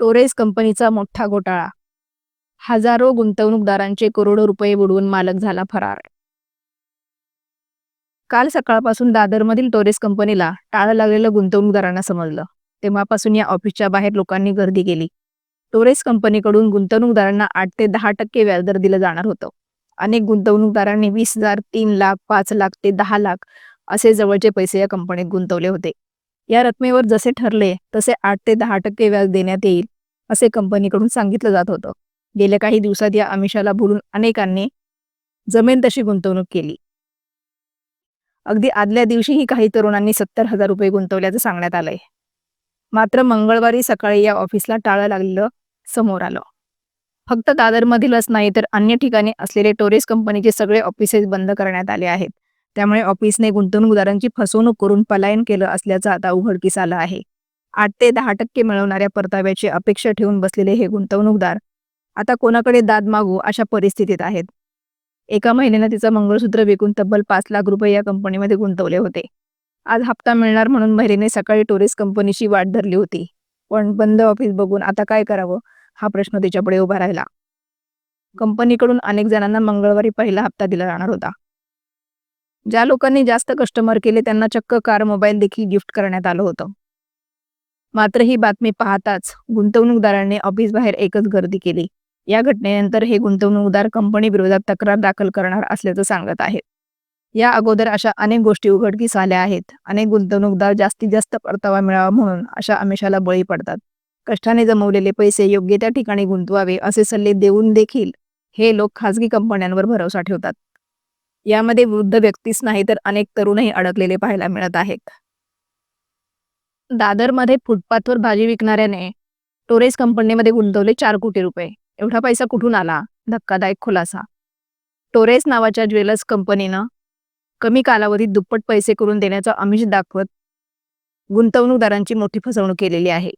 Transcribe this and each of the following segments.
Torres कंपनीचा मोठा घोटाळा. हजारो गुंतवणूकदारांचे करोडो रुपये बुडवून मालक झाला फरार. काल सकाळपासून दादरमधील टोरेस कंपनीला टाळं लागलेलं गुंतवणूकदारांना समजलं. तेव्हापासून या ऑफिसच्या बाहेर लोकांनी गर्दी केली. टोरेस कंपनीकडून गुंतवणूकदारांना आठ ते दहा टक्के व्याजदर दिलं जाणार होतं. अनेक गुंतवणूकदारांनी वीस हजार तीन लाख पाच लाख ते दहा लाख असे जवळचे पैसे या कंपनीत गुंतवले होते. या रकमेवर जसे ठरले तसे आठ ते दहा टक्के व्याज देण्यात येईल असे कंपनीकडून सांगितलं जात होतं. गेल्या काही दिवसात या आमिषाला भुलून अनेकांनी जमेन तशी गुंतवणूक केली. अगदी आदल्या दिवशीही काही तरुणांनी सत्तर हजार रुपये गुंतवल्याचं सांगण्यात आलंय. मात्र मंगळवारी सकाळी या ऑफिसला टाळं लागलेलं समोर आलं. फक्त दादरमधीलच नाही तर अन्य ठिकाणी असलेले टोरेस कंपनीचे सगळे ऑफिसेस बंद करण्यात आले आहेत. त्यामुळे ऑफिसने गुंतवणूकदारांची फसवणूक करून पलायन केलं असल्याचं आता उघडकीस आलं आहे. आठ ते दहा टक्के मिळवणाऱ्या परताव्याची अपेक्षा ठेवून बसलेले हे गुंतवणूकदार आता कोणाकडे दाद मागू अशा परिस्थितीत आहेत. एका महिन्यानं तिचं मंगळसूत्र विकून तब्बल पाच लाख रुपये या कंपनीमध्ये गुंतवले होते. आज हप्ता मिळणार म्हणून महिलेने सकाळी टुरिस्ट कंपनीची वाट धरली होती. पण बंद ऑफिस बघून आता काय करावं? हा प्रश्न तिच्यापुढे उभा राहिला. कंपनीकडून अनेक जणांना मंगळवारी पहिला हप्ता दिला जाणार होता. ज्या लोकांनी जास्त कस्टमर केले त्यांना चक्क कार मोबाईल देखील गिफ्ट करण्यात आलं होतं. मात्र ही बातमी पाहताच गुंतवणूकदारांनी ऑफिस बाहेर एकच गर्दी केली. या घटनेनंतर हे गुंतवणूकदार कंपनी विरोधात तक्रार दाखल करणार असल्याचं सांगत आहेत. या अगोदर अशा अनेक गोष्टी उघडकीस आल्या आहेत. अनेक गुंतवणूकदार जास्तीत जास्त परतावा मिळावा म्हणून अशा आमिषाला बळी पडतात. कष्टाने जमवलेले पैसे योग्य त्या ठिकाणी गुंतवावे असे सल्ले देऊन देखील हे लोक खासगी कंपन्यांवर भरोसा ठेवतात. यामध्ये वृद्ध व्यक्तीच नाही तर अनेक तरुणही अडकलेले पाहायला मिळत आहेत. दादरमध्ये फुटपाथवर भाजी विकणाऱ्याने टोरेस कंपनीमध्ये गुंतवले चार कोटी रुपये. एवढा पैसा कुठून आला? धक्कादायक खुलासा. टोरेस नावाच्या ज्वेलर्स कंपनीनं कमी कालावधीत दुप्पट पैसे करून देण्याचा आमिष दाखवत गुंतवणूकदारांची मोठी फसवणूक केलेली आहे.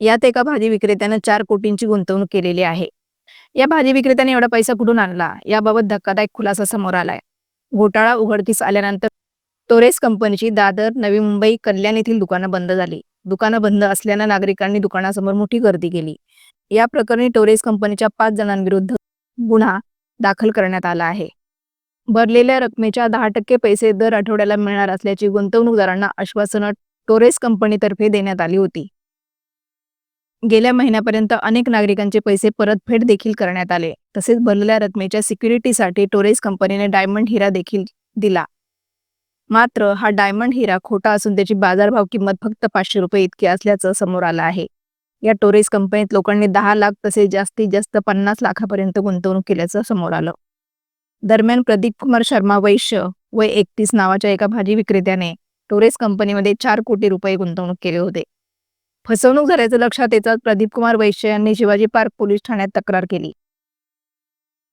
यात एका भाजी विक्रेत्यानं चार कोटींची गुंतवणूक केलेली आहे. या भाजी विक्रेत्याने एवढा पैसा कुठून आणला? याबाबत धक्कादायक खुलासा समोर आलाय. घोटाळा उघडकीस आल्यानंतर टोरेस कंपनीची दादर नवी मुंबई कल्याण येथील दुकानं बंद झाली. दुकानं बंद असल्यानं नागरिकांनी दुकानासमोर मोठी गर्दी केली. या प्रकरणी टोरेस कंपनीच्या पाच जणांविरुद्ध गुन्हा दाखल करण्यात आला आहे. भरलेल्या रकमेच्या दहा टक्के पैसे दर आठवड्याला मिळणार असल्याची गुंतवणूकदारांना आश्वासनं टोरेस कंपनीतर्फे देण्यात आली होती. गेल्या महिन्यापर्यंत अनेक नागरिकांचे पैसे परतफेड देखील करण्यात आले. तसेच भरलेल्या रकमेच्या सिक्युरिटीसाठी टोरेस कंपनीने डायमंड हिरा देखील दिला. मात्र हा डायमंड हिरा खोटा असून त्याची बाजारभाव किंमत फक्त पाचशे रुपये इतकी असल्याचं समोर आलं आहे. या टोरेस कंपनीत लोकांनी दहा लाख तसेच जास्तीत जास्त पन्नास लाखापर्यंत गुंतवणूक केल्याचं समोर आलं. दरम्यान प्रदीप कुमार शर्मा वैश्य वय एकतीस नावाच्या एका भाजी विक्रेत्याने टोरेस कंपनीमध्ये चार कोटी रुपये गुंतवणूक केले होते. फसवणूक झाल्याचं लक्षात येताच प्रदीप कुमार वैश्य यांनी शिवाजी पार्क पोलीस ठाण्यात तक्रार केली.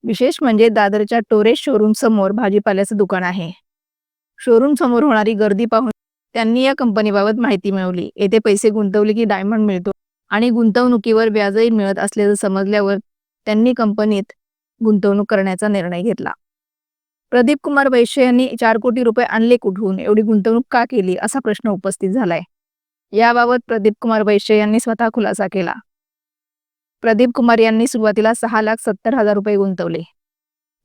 विशेष म्हणजे दादरच्या टोरेस शोरूम समोर भाजीपाल्याचं दुकान आहे. शोरूम समोर होणारी गर्दी पाहून त्यांनी या कंपनीबाबत माहिती मिळवली. येथे पैसे गुंतवले की डायमंड मिळतो आणि गुंतवणुकीवर व्याजही मिळत असल्याचं समजल्यावर त्यांनी कंपनीत गुंतवणूक करण्याचा निर्णय घेतला. प्रदीप कुमार वैश्य यांनी चार कोटी रुपये आणले कुठून? एवढी गुंतवणूक का केली? असा प्रश्न उपस्थित झालाय. याबाबत प्रदीप कुमार वैश्य यांनी स्वतः खुलासा केला. प्रदीप कुमार यांनी सुरुवातीला सहा लाख सत्तर हजार रुपये गुंतवले.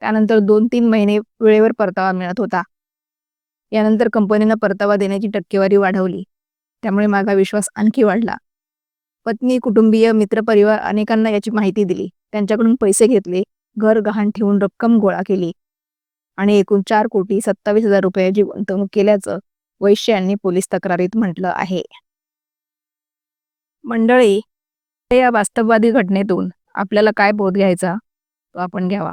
त्यानंतर दोन तीन महिने वेळेवर परतावा मिळत होता. यानंतर कंपनीनं परतावा देण्याची टक्केवारी वाढवली. त्यामुळे माझा विश्वास आणखी वाढला. पत्नी कुटुंबीय मित्रपरिवार अनेकांना याची माहिती दिली. त्यांच्याकडून पैसे घेतले घर गहाण ठेवून रक्कम गोळा केली आणि एकूण चार कोटी सत्तावीस हजार रुपयाची गुंतवणूक केल्याचं वैश्य यांनी पोलीस तक्रारीत म्हटलं आहे. मंडळी या वास्तववादी घटनेतून आपल्याला काय बोध घ्यायचा तो आपण घ्यावा.